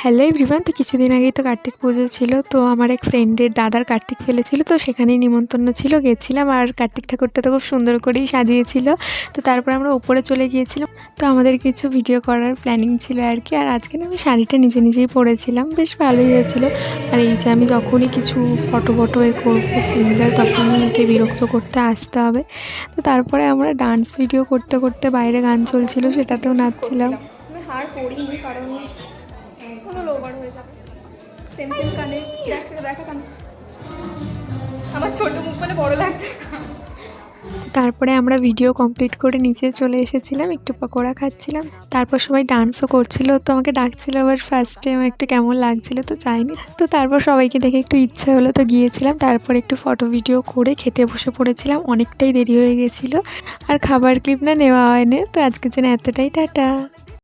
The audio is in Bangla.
হ্যালো এভরিওয়ান তো কিছুদিন আগেই তো কার্তিক পুজো ছিল, তো আমার এক ফ্রেন্ডের দাদার কার্তিক ফেলেছিল, তো সেখানেই নিমন্ত্রণ ছিল, গেছিলাম আর কার্তিক ঠাকুরটা তো খুব সুন্দর করেই সাজিয়েছিল, তো তারপর আমরা উপরে চলে গিয়েছিলাম, তো আমাদের কিছু ভিডিও করার প্ল্যানিং ছিল আর কি, আর আজকে আমি শাড়িটা নিজে নিজেই পরেছিলাম, বেশ ভালোই হয়েছিল, আর এই যে আমি যখনই কিছু ফটো ফটো এ করব সিঙ্গেল তখনই একে বিরক্ত করতে আসতে হবে, তো তারপরে আমরা ডান্স ভিডিও করতে করতে বাইরে গান চলছিল, সেটাতেও নাচছিলাম। হার পরিনি কারণ কোনো লোবার হয়ে যাবে সেম সেম কানে, দেখা কানে। আমার ছোট মুখ বড় লাগছে। তারপরে আমরা ভিডিও কমপ্লিট করে নিচে চলে এসেছিলাম, একটু পকোড়া খাচ্ছিলাম। তারপর সবাই ডান্সও করছিল, তো আমাকে ডাকছিল আবার ফার্স্ট টাইম একটু কেমন লাগছিল, তো যাইনি। তো তারপর সবাইকে দেখে একটু ইচ্ছা হলো, তো গিয়েছিলাম। তারপর একটু ফটো ভিডিও করে খেতে বসে পড়েছিলাম, অনেকটাই দেরি হয়ে গেছিল। আর খাবার ক্লিপ না নেওয়া হয়নি, তো আজকের জন্য এতটাই, টাটা।